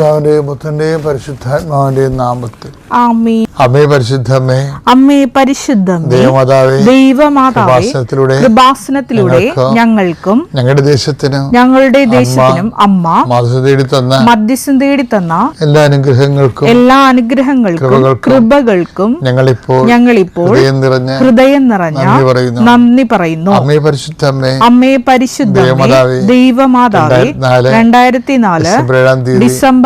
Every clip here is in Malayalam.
പിതാവിന്റെയും പുത്രന്റെയും പരിശുദ്ധാത്മാവിന്റെയും നാമത്തിൽ. അമ്മേ അമ്മേ പരിശുദ്ധം ദേവമാതാവേ ദൈവമാതാവേ കൃപാസനത്തിലൂടെ കൃപാസനത്തിലൂടെ ഞങ്ങൾക്കും ഞങ്ങളുടെ ദേശത്തിനും ഞങ്ങളുടെ ദേശത്തിനും അമ്മ മധ്യസ്ഥം തേടി തന്ന മധ്യസ്ഥം തേടി തന്ന എല്ലാ അനുഗ്രഹങ്ങൾക്കും എല്ലാ അനുഗ്രഹങ്ങൾക്കും കൃപകൾക്കും ഞങ്ങളിപ്പോൾ ഞങ്ങളിപ്പോൾ ഹൃദയം നിറഞ്ഞ ഹൃദയം നിറഞ്ഞ നന്ദി പറയുന്നു. അമ്മയെ പരിശുദ്ധ അമ്മേ അമ്മേ പരിശുദ്ധ ദൈവമാതാവേ, രണ്ടായിരത്തി നാല് ഡിസംബർ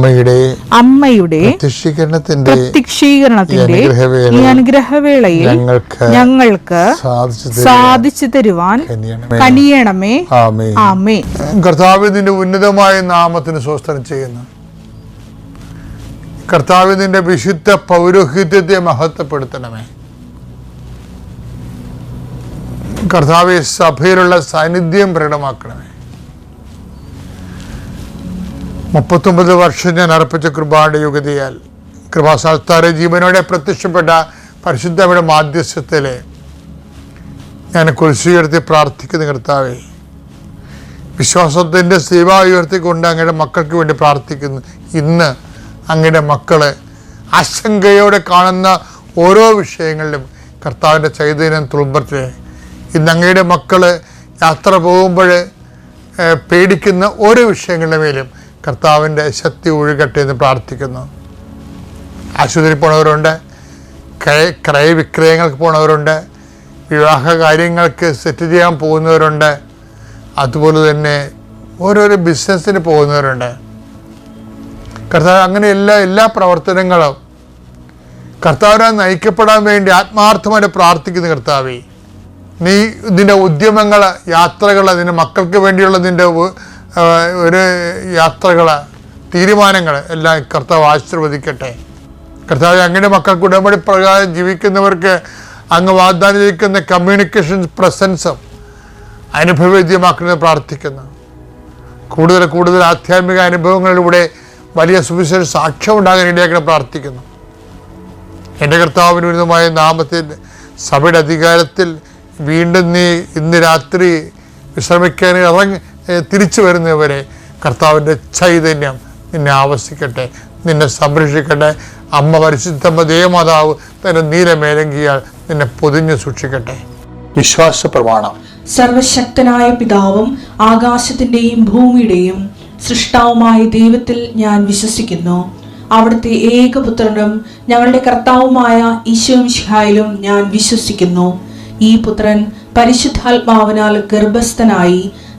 അമ്മയുടെ അമ്മയുടെ പ്രത്യക്ഷീകരണത്തിന്റെ പ്രത്യക്ഷീകരണത്തിന്റെ ഈ അനുഗ്രഹവേളയിൽ ഞങ്ങൾക്ക് ഞങ്ങൾക്ക് സാധിച്ചു തരുവാൻ കനിയണമേ. ആമേ കർത്താവിന്റെ ഉന്നതമായ നാമത്തിന് സ്വസ്ഥനം ചെയ്യുന്നു. കർത്താവിന്റെ വിശുദ്ധ പൗരോഹിത്യത്തെ മഹത്വപ്പെടുത്തണമേ. കർത്താവ് സഭയിലുള്ള സാന്നിധ്യം പ്രകടമാക്കണമേ. മുപ്പത്തൊമ്പത് വർഷം ഞാൻ അർപ്പിച്ച കൃപായുടെ യുഗതിയാൽ കൃപാസാസ്താര ജീവനോടെ പ്രത്യക്ഷപ്പെട്ട പരിശുദ്ധയുടെ മാധ്യസ്ഥത്തിലെ ഞാൻ കുരിശുയർത്തി പ്രാർത്ഥിക്കുന്ന കർത്താവേ വിശ്വാസത്തിന്റെ സേവ ഉയർത്തിക്കൊണ്ട് അങ്ങയുടെ മക്കൾക്ക് വേണ്ടി പ്രാർത്ഥിക്കുന്നു. ഇന്ന് അങ്ങയുടെ മക്കളെ ആശങ്കയോടെ കാണുന്ന ഓരോ വിഷയങ്ങളിലും കർത്താവിന്റെ ചൈതന്യം തുളുമ്പട്ടെ. ഇന്ന് അങ്ങയുടെ മക്കൾ യാത്ര പോകുമ്പോൾ പേടിക്കുന്ന ഓരോ വിഷയങ്ങളുടെ മേലും കർത്താവിന്റെ ശക്തി ഒഴുകട്ടെ എന്ന് പ്രാർത്ഥിക്കുന്നു. ആശുപത്രി പോണവരുണ്ട് ക്രയ ക്രയവിക്രയങ്ങൾക്ക് പോണവരുണ്ട് വിവാഹ കാര്യങ്ങൾക്ക് സെറ്റ് ചെയ്യാൻ പോകുന്നവരുണ്ട് അതുപോലെ തന്നെ ഓരോരോ ബിസിനസ്സിന് പോകുന്നവരുണ്ട്. കർത്താവ് അങ്ങനെ എല്ലാ എല്ലാ പ്രവർത്തനങ്ങളും കർത്താവിനെ നയിക്കപ്പെടാൻ വേണ്ടി ആത്മാർത്ഥമായിട്ട് പ്രാർത്ഥിക്കുന്നു കർത്താവേ. നീ നിന്റെ ഉദ്യമങ്ങൾ യാത്രകൾ നിന്റെ മക്കൾക്ക് വേണ്ടിയുള്ള ആ, ഒരു യാത്രകൾ തീരുമാനങ്ങൾ എല്ലാം കർത്താവ് ആശീർവദിക്കട്ടെ. കർത്താവ് അങ്ങനെ മക്കൾക്ക് ഉടമ്പടി പ്രകാരം ജീവിക്കുന്നവർക്ക് അങ്ങ് വാഗ്ദാനം ചെയ്യിക്കുന്ന കമ്മ്യൂണിക്കേഷൻ പ്രസൻസും അനുഭവവേദ്യമാക്കുന്നത് പ്രാർത്ഥിക്കുന്നു. കൂടുതൽ കൂടുതൽ ആധ്യാത്മിക അനുഭവങ്ങളിലൂടെ വലിയ സുവിശേഷ സാക്ഷ്യം ഉണ്ടാകാൻ ഇടയാക്കണം പ്രാർത്ഥിക്കുന്നു. എന്റെ കർത്താവിന് വിരുദ്ധമായ നാമത്തിൽ സഭയുടെ അധികാരത്തിൽ വീണ്ടും നീ ഇന്ന് രാത്രി വിശ്രമിക്കാൻ ഇറങ്ങി തിരിച്ചു വരുന്നവരെ കർത്താവിന്റെ ചൈതന്യം നിന്നെ ആവശിക്കട്ടെ നിന്നെ സംരക്ഷിക്കട്ടെ. അമ്മ പരിശുദ്ധമ്മ ദേവമാതാവ് തന്റെ നീലമേലങ്കിയാൽ നിന്നെ പൊതിഞ്ഞു സൂക്ഷിക്കട്ടെ. വിശ്വാസ പ്രമാണം. സർവശക്തനായ പിതാവും ആകാശത്തിന്റെയും ഭൂമിയുടെയും സൃഷ്ടാവുമായ ദൈവത്തിൽ ഞാൻ വിശ്വസിക്കുന്നു. അവിടുത്തെ ഏകപുത്രനും ഞങ്ങളുടെ കർത്താവുമായ ഈശോമിഷിഹായിലും ഞാൻ വിശ്വസിക്കുന്നു. ഈ പുത്രൻ പരിശുദ്ധാത്മാവിനാൽ ഗർഭസ്ഥനായി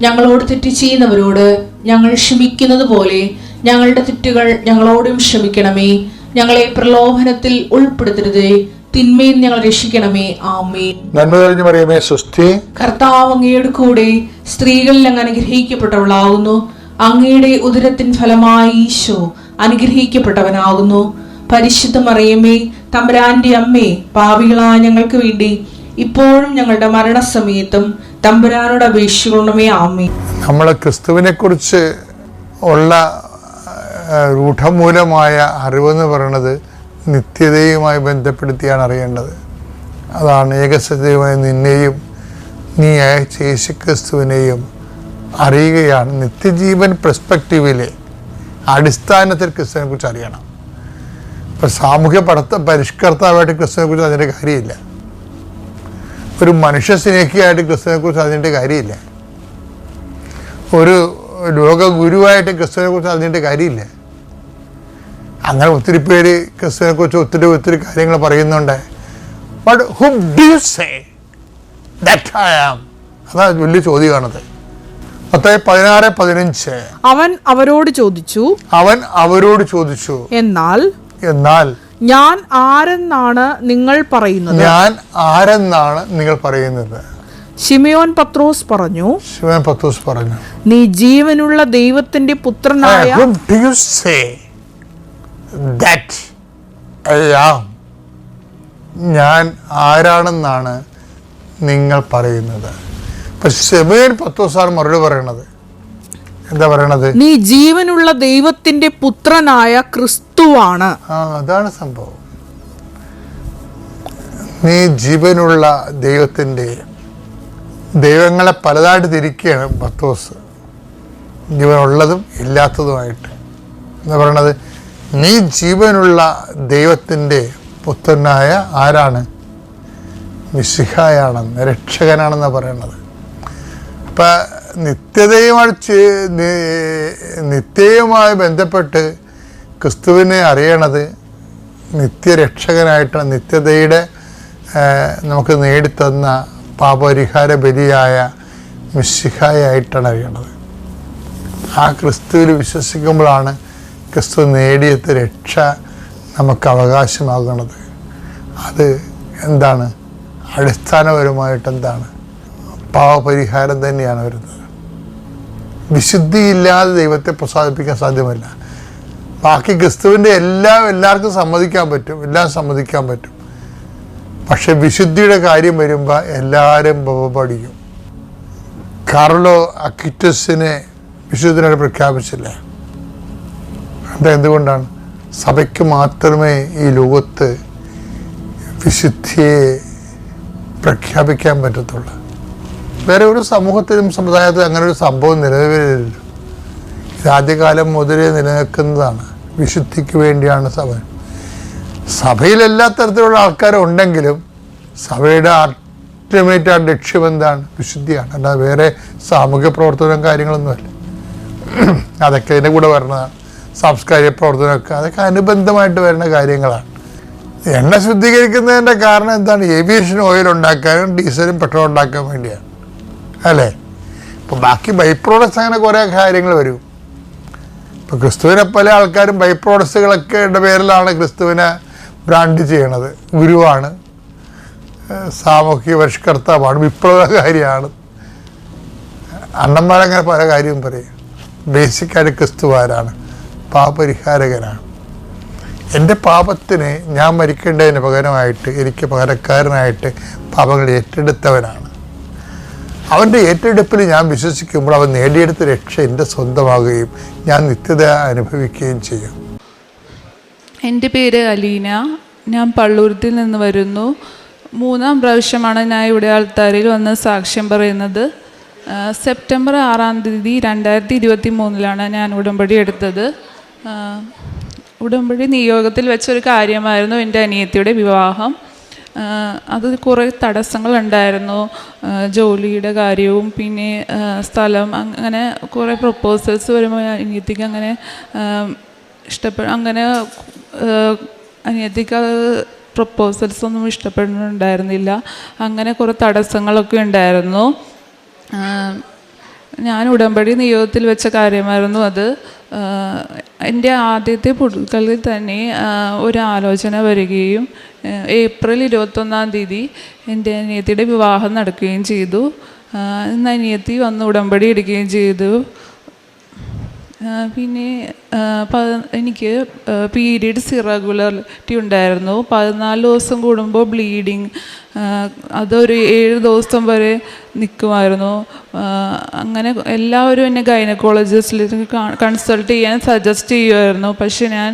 ഞങ്ങളോട് തെറ്റ് ചെയ്യുന്നവരോട് ഞങ്ങൾ ക്ഷമിക്കുന്നത് പോലെ ഞങ്ങളുടെ തെറ്റുകൾ ഞങ്ങളോടും ക്ഷമിക്കണമേ. ഞങ്ങളെ പ്രലോഭനത്തിൽ ഉൾപ്പെടുത്തരുതേ. തിന്മയിൽ ഞങ്ങൾ രക്ഷിക്കണമേ. ആമേ നന്മ തെളിഞ്ഞു പറയുമേ സുസ്ഥി കർത്താവ് അങ്ങയുടെ കൂടെ സ്ത്രീകളിൽ അങ്ങ് അനുഗ്രഹിക്കപ്പെട്ടവളാകുന്നു അങ്ങയുടെ ഉദരത്തിൻ ഫലമായി ഈശോ അനുഗ്രഹിക്കപ്പെട്ടവനാകുന്നു പരിശുദ്ധ മറിയമ്മേ തമ്പുരാന്റെ അമ്മേ പാവികളായ ഞങ്ങൾക്ക് വേണ്ടി ഇപ്പോഴും ഞങ്ങളുടെ മരണസമയത്തും തമ്പുരാനോട് അപേക്ഷിക്കണമേ ആമേ നമ്മളെ ക്രിസ്തുവിനെ കുറിച്ച് ഉള്ള രൂഢമൂലമായ അറിവെന്ന് പറയുന്നത് നിത്യതയുമായി ബന്ധപ്പെടുത്തിയാണ് അറിയേണ്ടത്. അതാണ് ഏകസത്യമായ നിന്നെയും നീ അയച്ച യേശു ക്രിസ്തുവിനെയും അറിയുകയാണ്. നിത്യജീവൻ പെർസ്പെക്റ്റീവിലെ അടിസ്ഥാനത്തിൽ ക്രിസ്തുവിനെ കുറിച്ച് അറിയണം. ഇപ്പം സാമൂഹ്യ പഠിത്ത പരിഷ്കർത്താവായിട്ട് ക്രിസ്തുവിനെ കുറിച്ച് അതിന്റെ കാര്യമില്ല. ഒരു മനുഷ്യ സ്നേഹിയായിട്ട് ക്രിസ്തുവിനെ കുറിച്ച് അതിന്റെ കാര്യമില്ല. ഒരു ലോക ഗുരുവായിട്ട് ക്രിസ്തുവിനെ കുറിച്ച് അറിഞ്ഞിട്ട് കാര്യമില്ല. അങ്ങനെ ഒത്തിരി പേര് ക്രിസ്തുവിനെ കുറിച്ച് ഒത്തിരി ഒത്തിരി കാര്യങ്ങൾ പറയുന്നുണ്ട്. But who do say that I am അതാ വലിയ ചോദ്യമാണത്. പതിനാറ് പതിനഞ്ച്. അവൻ അവരോട് ചോദിച്ചു. അവൻ അവരോട് ചോദിച്ചു. എന്നാൽ എന്നാൽ ഞാൻ ആരെന്നാണ് നിങ്ങൾ പറയുന്നത്? ഞാൻ ആരെന്നാണ് നിങ്ങൾ പറയുന്നത്? ഷിമിയോൻ പത്രോസ് പറഞ്ഞു ഷിമിയോൻ പത്രോസ് പറഞ്ഞു. നീ ജീവനുള്ള ദൈവത്തിന്റെ പുത്രനായ do you say that I am? ഞാൻ ആരാണെന്നാണ് നിങ്ങൾ പറയുന്നത്? ഇപ്പൊ പത്രോസ് ആണ് മറുപടി പറയണത്. എന്താ പറയണത്? നീ ജീവനുള്ള ദൈവത്തിന്റെ പുത്രനായ ക്രിസ്തുവാണ്. ആ അതാണ് സംഭവം. നീ ജീവനുള്ള ദൈവത്തിന്റെ ദൈവങ്ങളെ പലതായിട്ട് തിരിക്കുകയാണ് പത്തോസ്. ജീവനുള്ളതും ഇല്ലാത്തതുമായിട്ട്. എന്താ പറയണത്? നീ ജീവനുള്ള ദൈവത്തിന്റെ പുത്രനായ ആരാണ്? മിശിഹായാണെന്ന് രക്ഷകനാണെന്നാണ് പറയണത്. അപ്പം നിത്യതയുമായി നിത്യയുമായി ബന്ധപ്പെട്ട് ക്രിസ്തുവിനെ അറിയണത് നിത്യരക്ഷകനായിട്ട് നിത്യതയുടെ നമുക്ക് നേടിത്തന്ന പാപരിഹാര ബലിയായ മിശിഹായിട്ടാണ് അറിയണത്. ആ ക്രിസ്തുവിൽ വിശ്വസിക്കുമ്പോഴാണ് ക്രിസ്തു നേടിയത് രക്ഷ നമുക്ക് അവകാശമാകുന്നത്. അത് എന്താണ്? അടിസ്ഥാനപരമായിട്ട് എന്താണ്? പാവപരിഹാരം തന്നെയാണ് വരുന്നത്. വിശുദ്ധിയില്ലാതെ ദൈവത്തെ പ്രസാദിപ്പിക്കാൻ സാധ്യമല്ല. ബാക്കി ക്രിസ്തുവിന്റെ എല്ലാം എല്ലാവർക്കും സമ്മതിക്കാൻ പറ്റും എല്ലാം സമ്മതിക്കാൻ പറ്റും. പക്ഷെ വിശുദ്ധിയുടെ കാര്യം വരുമ്പോൾ എല്ലാവരും പഠിക്കും കാർലോ അക്വിറ്റസിനെ വിശുദ്ധനായിട്ട് പ്രഖ്യാപിച്ചില്ല? അത് എന്തുകൊണ്ടാണ്? സഭയ്ക്ക് മാത്രമേ ഈ ലോകത്ത് വിശുദ്ധിയെ പ്രഖ്യാപിക്കാൻ പറ്റത്തുള്ളൂ. വേറെ ഒരു സമൂഹത്തിലും സമുദായത്തിലും അങ്ങനെ ഒരു സംഭവം നിലവിലില്ല. ആദ്യകാലം മുതലേ നിലനിൽക്കുന്നതാണ്. വിശുദ്ധിക്ക് വേണ്ടിയാണ് സഭ. സഭയിൽ എല്ലാ തരത്തിലുള്ള ആൾക്കാരും ഉണ്ടെങ്കിലും സഭയുടെ അൾട്ടിമേറ്റ് ആ ലക്ഷ്യം എന്താണ്? വിശുദ്ധിയാണ്. അല്ലാതെ വേറെ സാമൂഹ്യ പ്രവർത്തനം കാര്യങ്ങളൊന്നുമല്ല. അതൊക്കെ അതിന്റെ കൂടെ വരുന്നതാണ്. സാംസ്കാരിക പ്രവർത്തനമൊക്കെ അതൊക്കെ അനുബന്ധമായിട്ട് വരുന്ന കാര്യങ്ങളാണ്. എണ്ണ ശുദ്ധീകരിക്കുന്നതിന്റെ കാരണം എന്താണ്? ഏവിയേഷൻ ഓയിൽ ഉണ്ടാക്കാനും ഡീസലും പെട്രോൾ ഉണ്ടാക്കാൻ വേണ്ടിയാണ്. അല്ലേ? ഇപ്പോൾ ബാക്കി ബൈ പ്രോഡക്ട്സ് അങ്ങനെ കുറേ കാര്യങ്ങൾ വരും. ഇപ്പോൾ ക്രിസ്തുവിനെ പല ആൾക്കാരും ബൈ പ്രോഡക്ട്സുകളൊക്കെ പേരിലാണ് ക്രിസ്തുവിനെ ബ്രാൻഡ് ചെയ്യണത്. ഗുരുവാണ്. സാമൂഹ്യ പരിഷ്കർത്താവാണ്. വിപ്ലവകാരിയാണ് അണ്ണന്മാരങ്ങനെ പല കാര്യവും പറയും. ബേസിക്കായിട്ട് ക്രിസ്തു ആരാണ്? പാപപരിഹാരകനാണ്. എന്റെ പാപത്തിന് ഞാൻ മരിക്കേണ്ടതിന് പകരമായിട്ട് എനിക്ക് പകരക്കാരനായിട്ട് പാപങ്ങൾ ഏറ്റെടുത്തവനാണ്. അവന്റെ ഏറ്റെടുപ്പിൽ ഞാൻ വിശ്വസിക്കുമ്പോൾ അവൻ നേടിയെടുത്ത രക്ഷ എന്റെ സ്വന്തമാകുകയും ഞാൻ നിത്യത അനുഭവിക്കുകയും ചെയ്യും. എന്റെ പേര് അലീന. ഞാൻ പള്ളൂരത്തിൽ നിന്ന് വരുന്നു. മൂന്നാം പ്രാവശ്യമാണ് ഞാൻ ഇവിടെ ആൾത്താരിൽ വന്ന് സാക്ഷ്യം പറയുന്നത്. സെപ്റ്റംബർ ആറാം തീയതി രണ്ടായിരത്തി ഇരുപത്തി മൂന്നിലാണ് ഞാൻ ഉടമ്പടി എടുത്തത്. ഉടമ്പടി നിയോഗത്തിൽ വെച്ചൊരു കാര്യമായിരുന്നു എന്റെ അനിയത്തിയുടെ വിവാഹം. അത് കുറേ തടസ്സങ്ങളുണ്ടായിരുന്നു. ജോലിയുടെ കാര്യവും പിന്നെ സ്ഥലം അങ്ങനെ കുറേ പ്രപ്പോസൽസ് വരുമ്പോൾ അനിയത്തിക്ക് അങ്ങനെ ഇഷ്ടപ്പെ അങ്ങനെ അനിയത്തിക്ക് അത് പ്രപ്പോസൽസ് ഒന്നും ഇഷ്ടപ്പെടുന്നുണ്ടായിരുന്നില്ല അങ്ങനെ കുറേ തടസ്സങ്ങളൊക്കെ ഉണ്ടായിരുന്നു. ഞാൻ ഉടമ്പടി നിയോഗത്തിൽ വെച്ച കാര്യമായിരുന്നു അത്. എന്റെ ആദ്യത്തെ പുതുക്കളിൽ തന്നെ ഒരു ആലോചന വരികയും ഏപ്രിൽ ഇരുപത്തൊന്നാം തീയതി എന്റെ അനിയത്തിയുടെ വിവാഹം നടക്കുകയും ചെയ്തു. ആ, ഇന്ന് അനിയത്തി വന്ന് ഉടമ്പടി എടുക്കുകയും ചെയ്തു. പിന്നെ എനിക്ക് പീരീഡ്സ് ഇറഗുലറിറ്റി ഉണ്ടായിരുന്നു. പതിനാല് ദിവസം കൂടുമ്പോൾ ബ്ലീഡിങ് അതൊരു ഏഴ് ദിവസം വരെ നിൽക്കുമായിരുന്നു അങ്ങനെ എല്ലാവരും എന്നെ ഗൈനക്കോളജിസ്റ്റിലേക്ക് കൺസൾട്ട് ചെയ്യാൻ സജസ്റ്റ് ചെയ്യുമായിരുന്നു പക്ഷെ ഞാൻ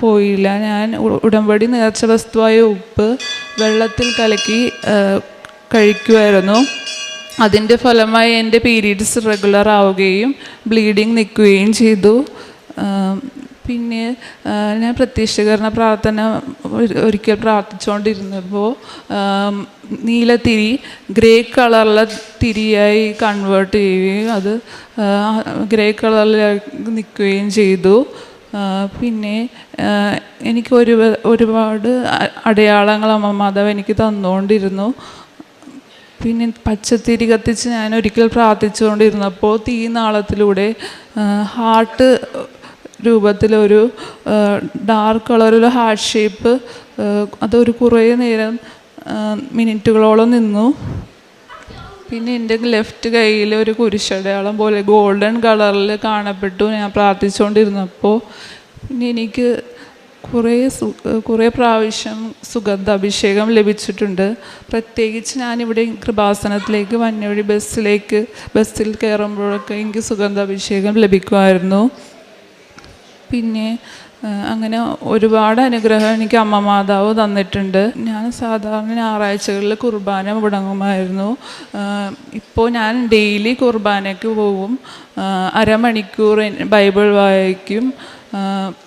പോയില്ല. ഞാൻ ഉടമ്പടി നേർച്ച വസ്തുവായ ഉപ്പ് വെള്ളത്തിൽ കലക്കി കഴിക്കുമായിരുന്നു അതിന്റെ ഫലമായി എന്റെ പീരീഡ്സ് റെഗുലർ ആവുകയും ബ്ലീഡിങ് നിൽക്കുകയും ചെയ്തു. പിന്നെ ഞാൻ പ്രത്യക്ഷീകരണ പ്രാർത്ഥന ഒരു- ഒരിക്കൽ പ്രാർത്ഥിച്ചുകൊണ്ടിരുന്നപ്പോൾ നീലത്തിരി ഗ്രേ കളറിലെ തിരിയായി കൺവേർട്ട് ചെയ്യുകയും അത് ഗ്രേ കളറിൽ നിൽക്കുകയും ചെയ്തു. പിന്നെ എനിക്ക് ഒരു ഒരുപാട് അടയാളങ്ങൾ അമ്മ മാതാവ് എനിക്ക് തന്നുകൊണ്ടിരുന്നു. പിന്നെ പച്ചത്തിരി കത്തിച്ച് ഞാൻ ഒരിക്കൽ പ്രാർത്ഥിച്ചുകൊണ്ടിരുന്നപ്പോൾ തീനാളത്തിലൂടെ ഹാർട്ട് രൂപത്തിലൊരു ഡാർക്ക് കളറിലുള്ള ഹാർട്ട് ഷേപ്പ് അതൊരു കുറേ നേരം മിനിറ്റുകളോളം നിന്നു. പിന്നെ എന്റെ ലെഫ്റ്റ് കയ്യിൽ ഒരു കുരിശടയാളം പോലെ ഗോൾഡൻ കളറിൽ കാണപ്പെട്ടു ഞാൻ പ്രാർത്ഥിച്ചുകൊണ്ടിരുന്നപ്പോൾ. പിന്നെ എനിക്ക് കുറേ കുറേ പ്രാവശ്യം സുഗന്ധ അഭിഷേകം ലഭിച്ചിട്ടുണ്ട്. പ്രത്യേകിച്ച് ഞാനിവിടെ കൃപാസനത്തിലേക്ക് വന്നവഴി ബസ്സിലേക്ക് ബസ്സിൽ കയറുമ്പോഴൊക്കെ എനിക്ക് സുഗന്ധ അഭിഷേകം ലഭിക്കുമായിരുന്നു. പിന്നെ അങ്ങനെ ഒരുപാട് അനുഗ്രഹം എനിക്ക് അമ്മ മാതാവ് തന്നിട്ടുണ്ട്. ഞാൻ സാധാരണ ഞായറാഴ്ചകളിൽ കുർബാന മുടങ്ങുമായിരുന്നു. ഇപ്പോൾ ഞാൻ ഡെയിലി കുർബാനയ്ക്ക് പോവും. അരമണിക്കൂർ ബൈബിൾ വായിക്കും.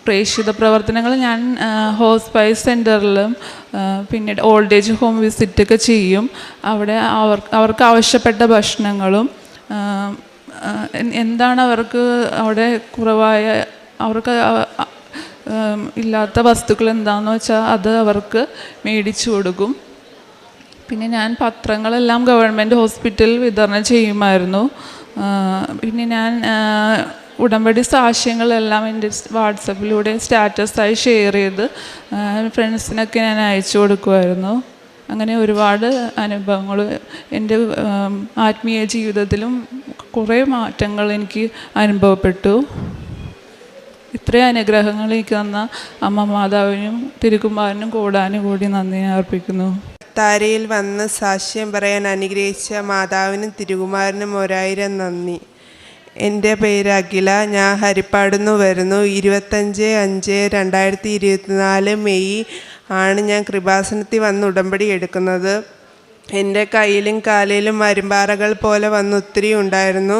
പ്രേക്ഷിത പ്രവർത്തനങ്ങൾ ഞാൻ ഹോസ്പൈസ് സെന്ററിലും പിന്നെ ഓൾഡ് ഏജ് ഹോം വിസിറ്റൊക്കെ ചെയ്യും. അവിടെ അവർ അവർക്ക് ആവശ്യപ്പെട്ട ഭക്ഷണങ്ങളും എന്താണ് അവർക്ക് അവിടെ കുറവായ അവർക്ക് ഇല്ലാത്ത വസ്തുക്കൾ എന്താണെന്ന് വെച്ചാൽ അത് അവർക്ക് മേടിച്ചു കൊടുക്കും. പിന്നെ ഞാൻ പത്രങ്ങളെല്ലാം ഗവൺമെന്റ് ഹോസ്പിറ്റലിൽ വിതരണം ചെയ്യുമായിരുന്നു. പിന്നെ ഞാൻ ഉടമ്പടി സാക്ഷ്യങ്ങളെല്ലാം എന്റെ വാട്സപ്പിലൂടെ സ്റ്റാറ്റസായി ഷെയർ ചെയ്ത് ഫ്രണ്ട്സിനൊക്കെ ഞാൻ അയച്ചു കൊടുക്കുമായിരുന്നു. അങ്ങനെ ഒരുപാട് അനുഭവങ്ങൾ എന്റെ ആത്മീയ ജീവിതത്തിലും കുറേ മാറ്റങ്ങൾ എനിക്ക് അനുഭവപ്പെട്ടു. ഇത്രയും അനുഗ്രഹങ്ങൾ എനിക്ക് തന്ന അമ്മ മാതാവിനും തിരുക്കുമാരനും കൂടാനും കൂടി നന്ദി അർപ്പിക്കുന്നു. താരയിൽ വന്ന് സാക്ഷ്യം പറയാൻ അനുഗ്രഹിച്ച മാതാവിനും തിരുകുമാരനും ഒരായിരം നന്ദി. എന്റെ പേര് അഖില. ഞാൻ ഹരിപ്പാടുന്ന് വരുന്നു. ഇരുപത്തഞ്ച് അഞ്ച് രണ്ടായിരത്തി ഇരുപത്തിനാല് മെയ് ആണ് ഞാൻ കൃപാസനത്തിൽ വന്ന് ഉടമ്പടി എടുക്കുന്നത്. എന്റെ കയ്യിലും കാലിലും മരുമ്പാറകൾ പോലെ വന്ന് ഒത്തിരി ഉണ്ടായിരുന്നു.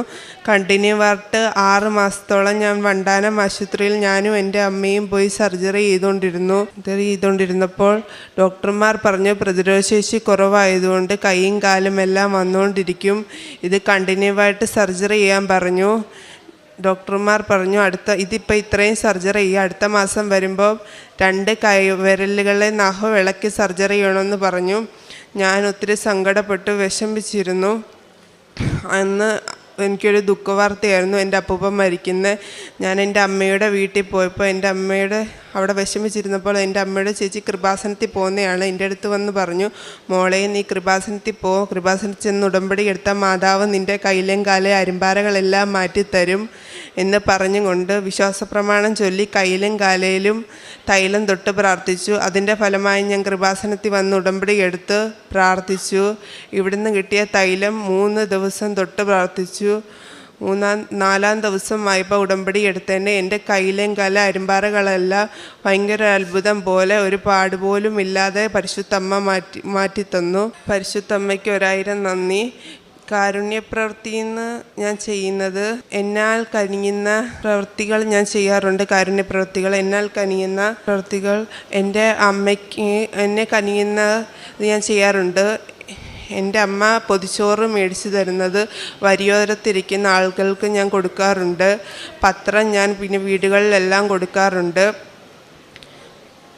കണ്ടിന്യൂ വർട്ട് ആറ് മാസത്തോളം ഞാൻ വണ്ടാനം ആശുപത്രിയിൽ ഞാനും എന്റെ അമ്മയും പോയി സർജറി ചെയ്തുകൊണ്ടിരുന്നു. ചെയ്തുകൊണ്ടിരുന്നപ്പോൾ ഡോക്ടർമാർ പറഞ്ഞു പ്രതിരോധശേഷി കുറവായതുകൊണ്ട് കൈയും കാലും എല്ലാം വന്നുകൊണ്ടിരിക്കും. ഇത് കണ്ടിന്യൂ ആയിട്ട് സർജറി ചെയ്യാൻ പറഞ്ഞു. ഡോക്ടർമാർ പറഞ്ഞു അടുത്ത ഇതിപ്പോൾ ഇത്രയും സർജറി ചെയ്യുക അടുത്ത മാസം വരുമ്പോൾ രണ്ട് കൈ വിരലുകളെ നഖ വിളക്കി സർജറി ചെയ്യണമെന്ന് പറഞ്ഞു. ഞാൻ ഒത്തിരി സങ്കടപ്പെട്ട് വിഷമിച്ചിരുന്നു. അന്ന് എനിക്കൊരു ദുഃഖവാർത്തയായിരുന്നു എന്റെ അപ്പൂപ്പൻ മരിക്കുന്നത് ഞാൻ എന്റെ അമ്മയുടെ വീട്ടിൽ പോയപ്പോൾ എന്റെ അമ്മയുടെ അവിടെ വിഷമിച്ചിരുന്നപ്പോൾ എന്റെ അമ്മയുടെ ചേച്ചി കൃപാസനത്തിൽ പോകുന്നതാണ് എന്റെ അടുത്ത് വന്ന് പറഞ്ഞു മോളെ നീ കൃപാസനത്തിൽ പോ. കൃപാസനത്തിൽ ചെന്ന് ഉടമ്പടി എടുത്ത മാതാവ് നിന്റെ കയ്യിലും കാലെ അരുമ്പാറകളെല്ലാം മാറ്റിത്തരും എന്ന് പറഞ്ഞുകൊണ്ട് വിശ്വാസപ്രമാണം ചൊല്ലി കയ്യിലും കാലയിലും തൈലം തൊട്ട് പ്രാർത്ഥിച്ചു. അതിന്റെ ഫലമായി ഞാൻ കൃപാസനത്തിൽ വന്ന് ഉടമ്പടി എടുത്ത് പ്രാർത്ഥിച്ചു. ഇവിടുന്ന് കിട്ടിയ തൈലം മൂന്ന് ദിവസം തൊട്ട് പ്രാർത്ഥിച്ചു. മൂന്നാം നാലാം ദിവസം വായ്പ ഉടമ്പടി എടുത്തതിന്റെ എന്റെ കയ്യിലും കല അരുമ്പാറകളെല്ലാം ഭയങ്കര അത്ഭുതം പോലെ ഒരു പാട് പാടുപോലും ഇല്ലാതെ പരിശുദ്ധമ്മ മാറ്റി മാറ്റിത്തന്നു. പരിശുദ്ധമ്മയ്ക്ക് ഒരായിരം നന്ദി. കാരുണ്യപ്രവൃത്തിന്ന് ഞാൻ ചെയ്യുന്നത് എന്നാൽ കനിയുന്ന പ്രവൃത്തികൾ ഞാൻ ചെയ്യാറുണ്ട്. കാരുണ്യപ്രവൃത്തികൾ എന്നാൽ കനിയുന്ന പ്രവൃത്തികൾ എന്റെ അമ്മയ്ക്ക് എന്നെ കനിയുന്ന ഞാൻ ചെയ്യാറുണ്ട്. എന്റെ അമ്മ പൊതിച്ചോറ് മേടിച്ചു തരുന്നത് വരിയോരത്തിരിക്കുന്ന ആളുകൾക്ക് ഞാൻ കൊടുക്കാറുണ്ട്. പത്രം ഞാൻ പിന്നെ വീടുകളിലെല്ലാം കൊടുക്കാറുണ്ട്.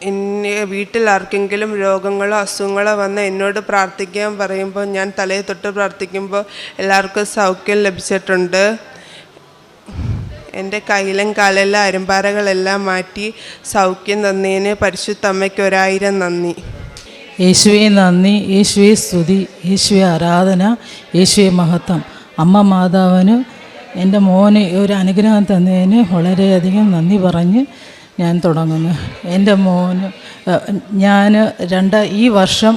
എന്നെ വീട്ടിൽ ആർക്കെങ്കിലും രോഗങ്ങളോ അസുഖങ്ങളോ വന്ന് എന്നോട് പ്രാർത്ഥിക്കാൻ പറയുമ്പോൾ ഞാൻ തലയെ തൊട്ട് പ്രാർത്ഥിക്കുമ്പോൾ എല്ലാവർക്കും സൗഖ്യം ലഭിച്ചിട്ടുണ്ട്. എന്റെ കയ്യിലും കാലിലും അരുമ്പാറകളെല്ലാം മാറ്റി സൗഖ്യം തന്നതിന് പരിശുദ്ധമ്മയ്ക്ക് ഒരായിരം നന്ദി. യേശുവെ നന്ദി യേശുവെ സ്തുതി യേശുവെ ആരാധന യേശുവെ മഹത്വം. അമ്മ മാതാവിന് എന്റെ മോന് ഒരു അനുഗ്രഹം തന്നതിന് വളരെയധികം നന്ദി പറഞ്ഞ് ഞാൻ തുടങ്ങുന്നു. എന്റെ മോന് ഞാൻ രണ്ട് ഈ വർഷം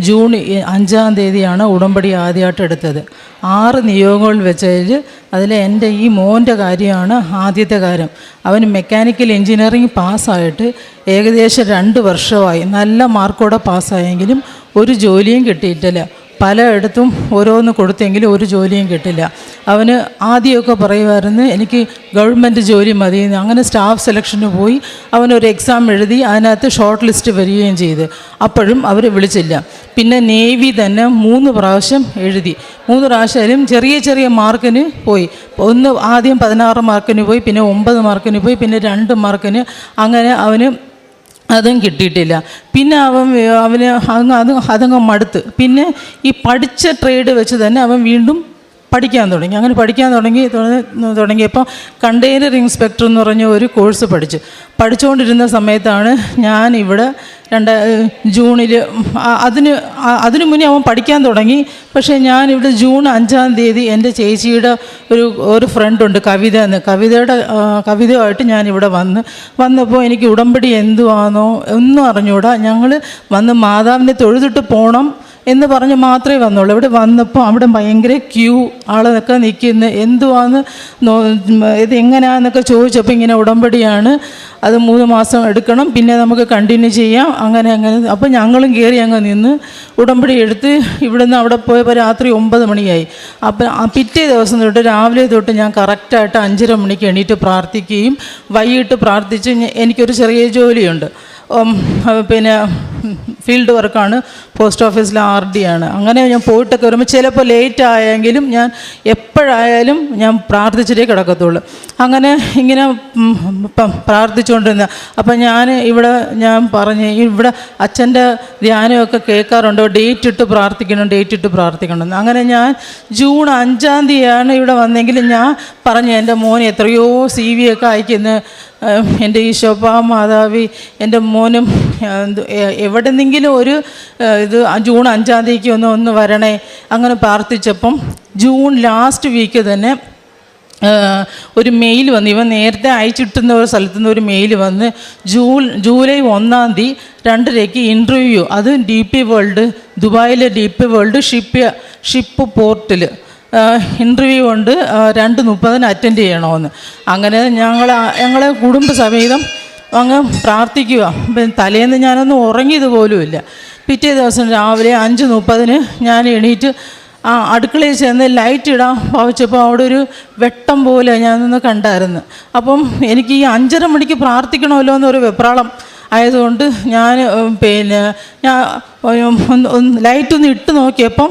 ജൂൺ അഞ്ചാം തീയതിയാണ് ഉടമ്പടി ആദ്യമായിട്ട് എടുത്തത്. ആറ് നിയോഗങ്ങൾ വെച്ചതിൽ അതിൽ എന്റെ ഈ മോന്റെ കാര്യമാണ് ആദ്യത്തെ കാര്യം. അവൻ മെക്കാനിക്കൽ എഞ്ചിനീയറിംഗ് പാസ്സായിട്ട് ഏകദേശം രണ്ട് വർഷമായി. നല്ല മാർക്കോടെ പാസ്സായെങ്കിലും ഒരു ജോലിയും കിട്ടിയിട്ടില്ല. പലയിടത്തും ഓരോന്ന് കൊടുത്തെങ്കിലും ഒരു ജോലിയും കിട്ടില്ല. അവന് ആദ്യമൊക്കെ പറയുമായിരുന്നു എനിക്ക് ഗവൺമെന്റ് ജോലി മതി. അങ്ങനെ സ്റ്റാഫ് സെലക്ഷന് പോയി അവനൊരു എക്സാം എഴുതി അതിനകത്ത് ഷോർട്ട് ലിസ്റ്റ് വരികയും ചെയ്ത്. അപ്പോഴും അവർ വിളിച്ചില്ല. പിന്നെ നേവി തന്നെ മൂന്ന് പ്രാവശ്യം എഴുതി. മൂന്ന് പ്രാവശ്യം ചെറിയ ചെറിയ മാർക്കിന് പോയി. ഒന്ന് ആദ്യം പതിനാറ് മാർക്കിന് പോയി പിന്നെ ഒമ്പത് മാർക്കിന് പോയി പിന്നെ രണ്ട് മാർക്കിന്. അങ്ങനെ അവന് അതും കിട്ടിയിട്ടില്ല. പിന്നെ അവൻ അവന് അങ്ങ് അത് അതങ്ങ് മടുത്ത്. പിന്നെ ഈ പഠിച്ച ട്രേഡ് വെച്ച് തന്നെ അവൻ വീണ്ടും പഠിക്കാൻ തുടങ്ങി. അങ്ങനെ പഠിക്കാൻ തുടങ്ങി തുട- തുടങ്ങിയപ്പോൾ കണ്ടെയ്നർ ഇൻസ്പെക്ടർ എന്ന് പറഞ്ഞ ഒരു കോഴ്സ് പഠിച്ചു. പഠിച്ചുകൊണ്ടിരുന്ന സമയത്താണ് ഞാൻ ഇവിടെ രണ്ട് ജൂണിൽ അതിന് അതിനു മുന്നേ അവൻ പഠിക്കാൻ തുടങ്ങി. പക്ഷേ ഞാൻ ഇവിടെ ജൂൺ അഞ്ചാം തീയതി എന്റെ ചേച്ചിയുടെ ഒരു ഒരു ഫ്രണ്ടുണ്ട് കവിത എന്ന്. കവിതയുടെ കവിതയായിട്ട് ഞാൻ ഇവിടെ വന്ന്. വന്നപ്പോൾ എനിക്ക് ഉടമ്പടി എന്തുവാണോ ഒന്നും അറിഞ്ഞൂടാ. ഞങ്ങൾ വന്ന് മാതാവിനെ തൊഴുതിട്ട് പോകണം എന്ന് പറഞ്ഞ് മാത്രമേ വന്നുള്ളൂ. ഇവിടെ വന്നപ്പോൾ അവിടെ ഭയങ്കര ക്യൂ ആളൊക്കെ നിൽക്കുന്ന. എന്തുവാന്ന് ഇത് എങ്ങനെയാണെന്നൊക്കെ ചോദിച്ചപ്പോൾ ഇങ്ങനെ ഉടമ്പടിയാണ്. അത് മൂന്ന് മാസം എടുക്കണം. പിന്നെ നമുക്ക് കണ്ടിന്യൂ ചെയ്യാം. അങ്ങനെ അങ്ങനെ. അപ്പോൾ ഞങ്ങളും കയറി അങ്ങ് നിന്ന് ഉടമ്പടി എടുത്ത് ഇവിടുന്ന് അവിടെ പോയപ്പോൾ രാത്രി ഒമ്പത് മണിയായി. അപ്പം പിറ്റേ ദിവസം തൊട്ട് രാവിലെ തൊട്ട് ഞാൻ കറക്റ്റായിട്ട് അഞ്ചര മണിക്ക് എണീറ്റ് പ്രാർത്ഥിക്കുകയും വൈകിട്ട് പ്രാർത്ഥിച്ച് എനിക്കൊരു ചെറിയ ജോലിയുണ്ട്. പിന്നെ ഫീൽഡ് വർക്കാണ്. പോസ്റ്റ് ഓഫീസിലെ ആർ ഡി ആണ്. അങ്ങനെ ഞാൻ പോയിട്ടൊക്കെ വരുമ്പോൾ ചിലപ്പോൾ ലേറ്റ് ആയെങ്കിലും ഞാൻ എപ്പോഴായാലും ഞാൻ പ്രാർത്ഥിച്ചിട്ടേ കിടക്കത്തുള്ളൂ. അങ്ങനെ ഇങ്ങനെ പ്രാർത്ഥിച്ചുകൊണ്ടിരുന്ന. അപ്പം ഞാൻ ഇവിടെ ഞാൻ പറഞ്ഞ് ഇവിടെ അച്ഛന്റെ ധ്യാനമൊക്കെ കേൾക്കാറുണ്ട്. ഡേറ്റ് ഇട്ട് പ്രാർത്ഥിക്കണം ഡേറ്റ് ഇട്ട് പ്രാർത്ഥിക്കണം. അങ്ങനെ ഞാൻ ജൂൺ അഞ്ചാം തീയതിയാണ് ഇവിടെ വന്നെങ്കിൽ ഞാൻ പറഞ്ഞു എന്റെ മോനെ എത്രയോ സി വി ഒക്കെ അയക്കുന്നു. എന്റെ ഈശോപ്പ മാതാവി എന്റെ മോനും എവിടെ നിന്നെങ്കിലും ഒരു ഇത് ജൂൺ അഞ്ചാം തീയതിക്ക് ഒന്ന് ഒന്ന് വരണേ. അങ്ങനെ പ്രാർത്ഥിച്ചപ്പം ജൂൺ ലാസ്റ്റ് വീക്ക് തന്നെ ഒരു മെയിൽ വന്ന് ഇവൻ നേരത്തെ അയച്ചിട്ടുന്ന ഒരു സ്ഥലത്തു നിന്ന് ഒരു മെയിൽ വന്ന് ജൂൺ ജൂലൈ ഒന്നാം തീയതി രണ്ടരയ്ക്ക് ഇന്റർവ്യൂ അത് ഡി പി വേൾഡ് ദുബായിലെ D P world ship ship പോർട്ടിൽ ഇന്റർവ്യൂ ഉണ്ട്. രണ്ട് മുപ്പതിന് അറ്റൻഡ് ചെയ്യണമെന്ന്. അങ്ങനെ ഞങ്ങൾ ഞങ്ങളെ കുടുംബസമേതം അങ്ങ് പ്രാർത്ഥിക്കുക. തലേന്ന് ഞാനൊന്നും ഉറങ്ങിയത് പോലുമില്ല പിറ്റേ ദിവസം രാവിലെ അഞ്ച് മുപ്പതിന് ഞാൻ എണീറ്റ് ആ അടുക്കളയിൽ ചെന്ന് ലൈറ്റ് ഇടാൻ ഭാവിച്ചപ്പോൾ അവിടെ ഒരു വെട്ടം പോലെ ഞാനൊന്ന് കണ്ടായിരുന്നു. അപ്പം എനിക്ക് ഈ അഞ്ചര മണിക്ക് പ്രാർത്ഥിക്കണമല്ലോ എന്നൊരു വെപ്രാളം ആയതുകൊണ്ട് ഞാൻ പിന്നെ ഞാൻ ലൈറ്റൊന്ന് ഇട്ട് നോക്കിയപ്പം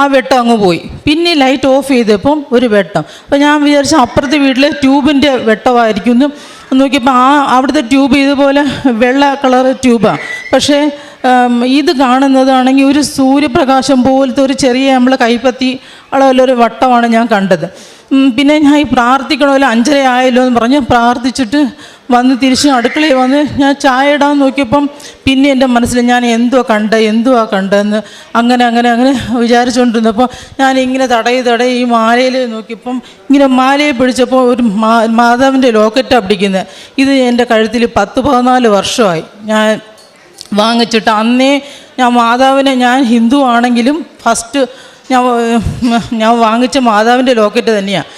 ആ വെട്ടം അങ്ങ് പോയി. പിന്നെ ലൈറ്റ് ഓഫ് ചെയ്തപ്പം ഒരു വെട്ടം. അപ്പോൾ ഞാൻ വിചാരിച്ച അപ്പുറത്തെ വീട്ടിലെ ട്യൂബിന്റെ വെട്ടമായിരിക്കും നോക്കിയപ്പോൾ ആ അവിടുത്തെ ട്യൂബ് ഇതുപോലെ വെള്ള കളർ ട്യൂബാണ് പക്ഷേ ഇത് കാണുന്നതാണെങ്കിൽ ഒരു സൂര്യപ്രകാശം പോലത്തെ ഒരു ചെറിയ നമ്മൾ കൈപ്പത്തി അളവിലൊരു വട്ടമാണ് ഞാൻ കണ്ടത്. പിന്നെ ഞാൻ ഈ പ്രാർത്ഥിക്കണമല്ലോ അഞ്ചര ആയല്ലോ എന്ന് പറഞ്ഞ് പ്രാർത്ഥിച്ചിട്ട് വന്ന് തിരിച്ച് അടുക്കളയിൽ വന്ന് ഞാൻ ചായ ഇടാൻ നോക്കിയപ്പം പിന്നെ എന്റെ മനസ്സിൽ ഞാൻ എന്തുവാ കണ്ട എന്തുവാ കണ്ടതെന്ന് അങ്ങനെ അങ്ങനെ അങ്ങനെ വിചാരിച്ചുകൊണ്ടിരുന്നപ്പോൾ ഞാൻ ഇങ്ങനെ തടയി തടയി ഈ മാലയിൽ നോക്കിയപ്പം ഇങ്ങനെ മാലയെ പിടിച്ചപ്പോൾ ഒരു മാ മാതാവിന്റെ ലോക്കറ്റാണ് പിടിക്കുന്നത് ഇത് എന്റെ കഴുത്തിൽ പത്ത് പതിനാല് വർഷമായി. ഞാൻ വാങ്ങിച്ചിട്ട് അന്നേ ഞാൻ മാതാവിനെ ഞാൻ ഹിന്ദു ആണെങ്കിലും ഫസ്റ്റ് ഞാൻ ഞാൻ വാങ്ങിച്ച മാതാവിന്റെ ലോക്കറ്റ് തന്നെയാണ്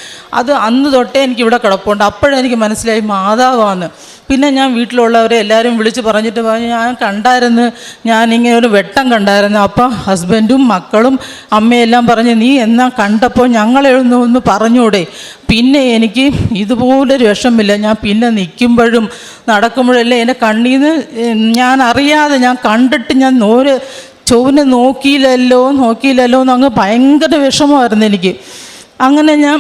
അത് അന്ന് തൊട്ടേ എനിക്ക് ഇവിടെ കിടപ്പുണ്ട് അപ്പോഴെനിക്ക് മനസ്സിലായി മാതാവാന്ന്. പിന്നെ ഞാൻ വീട്ടിലുള്ളവരെ എല്ലാവരും വിളിച്ച് പറഞ്ഞിട്ട് പറഞ്ഞു ഞാൻ കണ്ടായിരുന്നു ഞാൻ ഞാനിങ്ങനെ ഒരു വെട്ടം കണ്ടായിരുന്നു. അപ്പം ഹസ്ബൻഡും മക്കളും അമ്മയെല്ലാം പറഞ്ഞ് നീ എന്നാ കണ്ടപ്പോൾ ഞങ്ങളെഴുന്നു ഒന്ന് പറഞ്ഞൂടെ. പിന്നെ എനിക്ക് ഇതുപോലൊരു വിഷമില്ല. ഞാൻ പിന്നെ നിൽക്കുമ്പോഴും നടക്കുമ്പോഴല്ലേ എന്റെ കണ്ണീന്ന് ഞാൻ അറിയാതെ ഞാൻ കണ്ടിട്ട് ഞാൻ നോര് ചൊവ്വനെ നോക്കിയില്ലല്ലോ നോക്കിയില്ലല്ലോ എന്ന് അങ്ങ് ഭയങ്കര വിഷമമായിരുന്നു എനിക്ക്. അങ്ങനെ ഞാൻ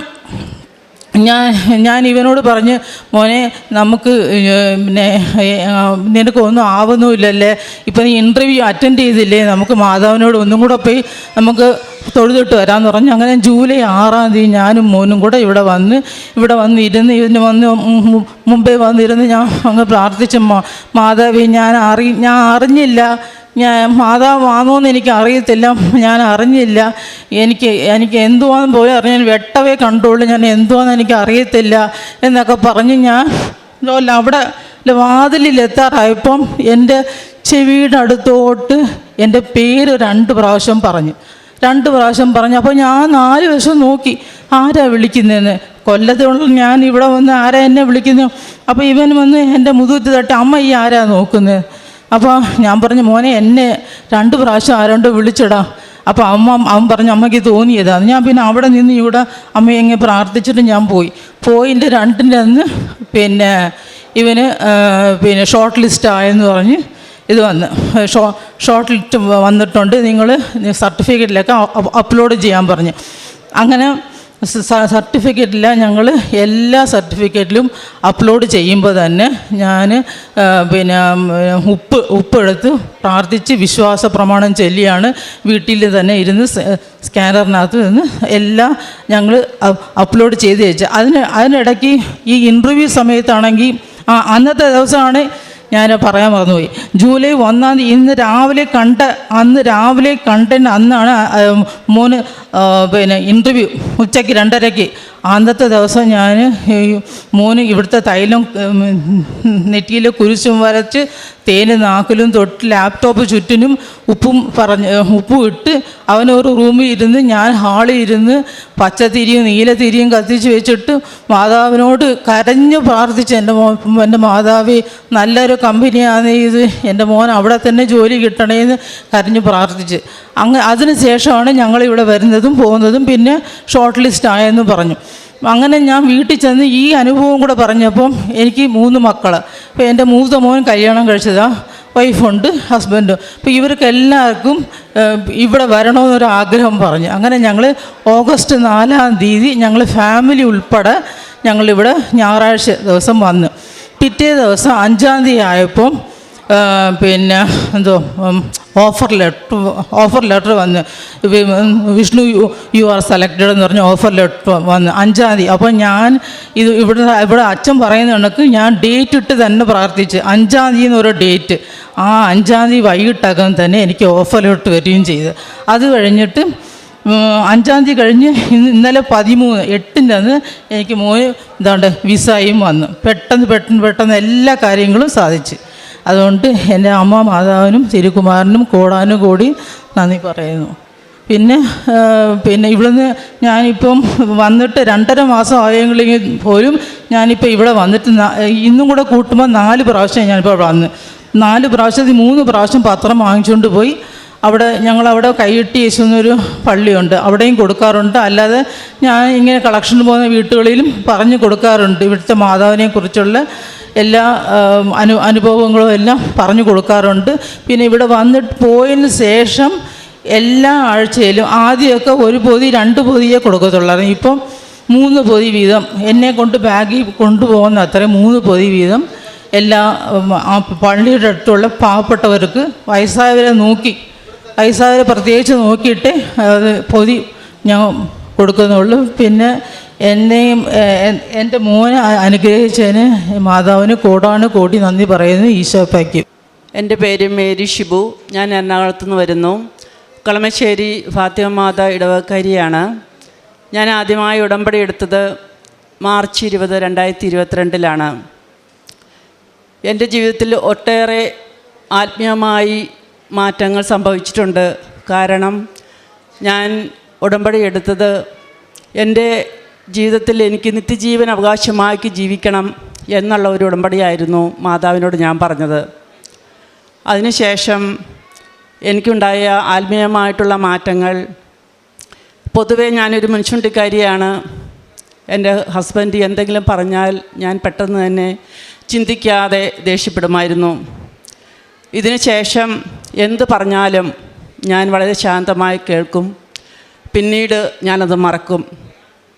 ഞാൻ ഞാൻ ഇവനോട് പറഞ്ഞ് മോനെ നമുക്ക് പിന്നെ നിനക്ക് നിനക്കൊന്നും ആവുന്നുമില്ലല്ലേ. ഇപ്പം നീ ഇന്റർവ്യൂ അറ്റൻഡ് ചെയ്തില്ലേ? നമുക്ക് മാതാവിനോട് ഒന്നും കൂടെ പോയി നമുക്ക് തൊഴുതിട്ട് വരാമെന്ന് പറഞ്ഞു അങ്ങനെ ജൂലൈ ആറാം തീയതി ഞാനും മോനും കൂടെ ഇവിടെ വന്ന് ഇവിടെ വന്നിരുന്ന് ഇതിന് വന്ന് മുമ്പേ വന്നിരുന്ന് ഞാൻ അങ്ങ് പ്രാർത്ഥിച്ചു മാതാവി ഞാൻ അറി ഞാൻ അറിഞ്ഞില്ല. ഞാൻ മാതാവാണോന്ന് എനിക്ക് അറിയത്തില്ല. ഞാൻ അറിഞ്ഞില്ല. എനിക്ക് എനിക്ക് എന്തുവാന്ന് പോലും അറിയാൻ വെട്ടവേ കണ്ടുള്ളൂ. ഞാൻ എന്തുവാന്ന് എനിക്ക് അറിയത്തില്ല. എന്നൊക്കെ പറഞ്ഞ് ഞാൻ അവിടെ വാതിലിൽ എത്താറായപ്പം എന്റെ ചെവിയുടെ അടുത്തോട്ട് എന്റെ പേര് രണ്ട് പ്രാവശ്യം പറഞ്ഞു. രണ്ട് പ്രാവശ്യം പറഞ്ഞു അപ്പോൾ ഞാൻ നാല് വശം നോക്കി. ആരാ വിളിക്കുന്നതെന്ന്? കൊല്ലത്തുള്ള ഞാൻ ഇവിടെ വന്ന് ആരാ എന്നെ വിളിക്കുന്നു? അപ്പോൾ ഇവൻ വന്ന് എന്റെ മുതുകത്ത് തട്ടി അമ്മ ഈ ആരാ നോക്കുന്നത് അപ്പോൾ ഞാൻ പറഞ്ഞു മോനെ എന്നെ രണ്ട് പ്രാവശ്യം ആരോണ്ട് വിളിച്ചടാ. അപ്പോൾ അമ്മ അവൻ പറഞ്ഞു അമ്മയ്ക്ക് തോന്നിയതാണ് ഞാൻ പിന്നെ അവിടെ നിന്ന് ഇവിടെ അമ്മയെ ഇങ്ങനെ പ്രാർത്ഥിച്ചിട്ട് ഞാൻ പോയി. പോയിന്റെ രണ്ടിന്റെ അന്ന് പിന്നെ ഇവന് പിന്നെ ഷോർട്ട് ലിസ്റ്റ് ആയെന്ന് പറഞ്ഞ് ഇത് വന്ന് ഷോ ഷോർട്ട് ലിസ്റ്റ് വന്നിട്ടുണ്ട്. നിങ്ങൾ സർട്ടിഫിക്കറ്റിലൊക്കെ അപ്ലോഡ് ചെയ്യാൻ പറഞ്ഞു. അങ്ങനെ സർട്ടിഫിക്കറ്റില്ല ഞങ്ങൾ എല്ലാ സർട്ടിഫിക്കറ്റിലും അപ്ലോഡ് ചെയ്യുമ്പോൾ തന്നെ ഞാൻ പിന്നെ ഉപ്പ് ഉപ്പെടുത്ത് പ്രാർത്ഥിച്ച് വിശ്വാസ പ്രമാണം ചൊല്ലിയാണ് വീട്ടിൽ തന്നെ ഇരുന്ന് സ്കാനറിനകത്ത് നിന്ന് എല്ലാം ഞങ്ങൾ അപ്ലോഡ് ചെയ്ത് വെച്ച്. അതിന് അതിനിടയ്ക്ക് ഈ ഇന്റർവ്യൂ സമയത്താണെങ്കിൽ അന്നത്തെ ദിവസമാണ് ഞാൻ പറയാൻ മറന്നുപോയി. ജൂലൈ ഒന്നാം തീയതി ഇന്ന് രാവിലെ കണ്ട അന്ന് രാവിലെ കണ്ടതിന് അന്നാണ് മോന് പിന്നെ ഇന്റർവ്യൂ ഉച്ചയ്ക്ക് രണ്ടരയ്ക്ക്. അന്നത്തെ ദിവസം ഞാൻ മോന് ഇവിടുത്തെ തൈലം നെറ്റിയിൽ കുരിശും വരച്ച് തേന് നാക്കിലും തൊട്ട് ലാപ്ടോപ്പ് ചുറ്റിനും ഉപ്പും പറഞ്ഞ് ഉപ്പും ഇട്ട് അവനൊരു റൂമിൽ ഇരുന്ന് ഞാൻ ഹാളിൽ ഇരുന്ന് പച്ചത്തിരിയും നീലത്തിരിയും കത്തിച്ച് വെച്ചിട്ട് മാതാവിനോട് കരഞ്ഞു പ്രാർത്ഥിച്ച് എന്റെ മോ എന്റെ മാതാവി നല്ലൊരു കമ്പനിയാണ് ഇത്. എന്റെ മോൻ അവിടെ തന്നെ ജോലി കിട്ടണേന്ന് കരഞ്ഞു പ്രാർത്ഥിച്ച്. അങ്ങ് അതിന് ശേഷമാണ് ഞങ്ങളിവിടെ വരുന്നതും പോകുന്നതും പിന്നെ ഷോർട്ട് ലിസ്റ്റ് ആയെന്ന് പറഞ്ഞു. അങ്ങനെ ഞാൻ വീട്ടിൽ ചെന്ന് ഈ അനുഭവം കൂടെ പറഞ്ഞപ്പം എനിക്ക് മൂന്ന് മക്കൾ അപ്പോൾ എന്റെ മൂത്ത മോൻ കല്യാണം കഴിച്ചതാ വൈഫുണ്ട് ഹസ്ബൻഡും അപ്പോൾ ഇവർക്ക് എല്ലാവർക്കും ഇവിടെ വരണമെന്നൊരു ആഗ്രഹം പറഞ്ഞു. അങ്ങനെ ഞങ്ങൾ ഓഗസ്റ്റ് നാലാം തീയതി ഞങ്ങൾ ഫാമിലി ഉൾപ്പെടെ ഞങ്ങളിവിടെ ഞായറാഴ്ച ദിവസം വന്നു. പിറ്റേ ദിവസം അഞ്ചാം തീയതി ആയപ്പം പിന്നെ എന്തോ ഓഫർ ലെറ്റർ ഓഫർ ലെറ്റർ വന്ന് Vishnu you you are selected എന്ന് പറഞ്ഞ ഓഫർ ലെറ്റർ വന്ന് അഞ്ചാം തീയതി. അപ്പോൾ ഞാൻ ഇത് ഇവിടെ ഇവിടെ അച്ഛൻ പറയുന്ന കണക്ക് ഞാൻ ഡേറ്റ് ഇട്ട് തന്നെ പ്രാർത്ഥിച്ച്. അഞ്ചാം തീയതി എന്നൊരു ഡേറ്റ് ആ അഞ്ചാം തീയതി വൈകിട്ടകം തന്നെ എനിക്ക് ഓഫർ ലെറ്റർ വരികയും ചെയ്ത്. അത് കഴിഞ്ഞിട്ട് അഞ്ചാം തീയതി കഴിഞ്ഞ് ഇന്ന് ഇന്നലെ പതിമൂന്ന് എട്ടിന്റെ അന്ന് എനിക്ക് മോന് ഇതാണ്ട് വിസയും വന്നു. പെട്ടെന്ന് പെട്ടെന്ന് പെട്ടെന്ന് എല്ലാ കാര്യങ്ങളും സാധിച്ചു. അതുകൊണ്ട് എന്റെ അമ്മ മാതാവിനും തിരുകുമാരനും കൂടാനും കൂടി നന്ദി പറയുന്നു. പിന്നെ പിന്നെ ഇവിടുന്ന് ഞാനിപ്പം വന്നിട്ട് രണ്ടര മാസം ആയെങ്കിലെങ്കിൽ പോലും ഞാനിപ്പോൾ ഇവിടെ വന്നിട്ട് ഇന്നും കൂടെ കൂട്ടുമ്പോൾ നാല് പ്രാവശ്യം ഞാനിപ്പോൾ വന്ന്. നാല് പ്രാവശ്യത്തിൽ മൂന്ന് പ്രാവശ്യം പത്രം വാങ്ങിച്ചുകൊണ്ട് പോയി. അവിടെ ഞങ്ങളവിടെ കൈയിട്ടി യേശു എന്നൊരു പള്ളിയുണ്ട്. അവിടെയും കൊടുക്കാറുണ്ട്. അല്ലാതെ ഞാൻ ഇങ്ങനെ കളക്ഷന് പോകുന്ന വീട്ടുകളിലും പറഞ്ഞു കൊടുക്കാറുണ്ട്. ഇവിടുത്തെ മാതാവിനെ കുറിച്ചുള്ള എല്ലാ അനു അനുഭവങ്ങളും എല്ലാം പറഞ്ഞു കൊടുക്കാറുണ്ട്. പിന്നെ ഇവിടെ വന്നിട്ട് പോയതിന് ശേഷം എല്ലാ ആഴ്ചയിലും ആദ്യമൊക്കെ ഒരു പൊതി രണ്ട് പൊതിയെ കൊടുക്കത്തുള്ളായിരുന്നു. ഇപ്പം മൂന്ന് പൊതി വീതം. എന്നെ കൊണ്ട് ബാഗിൽ കൊണ്ടുപോകുന്ന അത്രയും മൂന്ന് പൊതി വീതം എല്ലാ പള്ളിയുടെ അടുത്തുള്ള പാവപ്പെട്ടവർക്ക് വയസ്സായവരെ നോക്കി വയസ്സായവരെ പ്രത്യേകിച്ച് നോക്കിയിട്ട് അത് പൊതി ഞാൻ കൊടുക്കുന്നുള്ളൂ. പിന്നെ എന്നെയും എന്റെ മോനെ അനുഗ്രഹിച്ചതിന് മാതാവിന് കോടാണ് കോടി നന്ദി പറയുന്നു. ഈശോപ്പയ്ക്ക് എന്റെ പേര് മേരി ഷിബു. ഞാൻ എറണാകുളത്ത് നിന്ന് വരുന്നു. കളമശ്ശേരി ഫാത്തിമ മാത ഇടവക്കാരിയാണ്. ഞാൻ ആദ്യമായി ഉടമ്പടി എടുത്തത് മാർച്ച് ഇരുപത് രണ്ടായിരത്തി ഇരുപത്തിരണ്ടിലാണ്. എന്റെ ജീവിതത്തിൽ ഒട്ടേറെ ആത്മീയമായി മാറ്റങ്ങൾ സംഭവിച്ചിട്ടുണ്ട്. കാരണം ഞാൻ ഉടമ്പടി എടുത്തത് എന്റെ ജീവിതത്തിൽ എനിക്ക് നിത്യജീവൻ അവകാശമാക്കി ജീവിക്കണം എന്നുള്ള ഒരു ഉടമ്പടിയായിരുന്നു മാതാവിനോട് ഞാൻ പറഞ്ഞത്. അതിനുശേഷം എനിക്കുണ്ടായ ആത്മീയമായിട്ടുള്ള മാറ്റങ്ങൾ. പൊതുവേ ഞാനൊരു മുൻചുണ്ടിക്കാരിയാണ് എന്റെ ഹസ്ബൻഡ് എന്തെങ്കിലും പറഞ്ഞാൽ ഞാൻ പെട്ടെന്ന് തന്നെ ചിന്തിക്കാതെ ദേഷ്യപ്പെടുമായിരുന്നു. ഇതിന് ശേഷം എന്ത് പറഞ്ഞാലും ഞാൻ വളരെ ശാന്തമായി കേൾക്കും. പിന്നീട് ഞാനത് മറക്കും.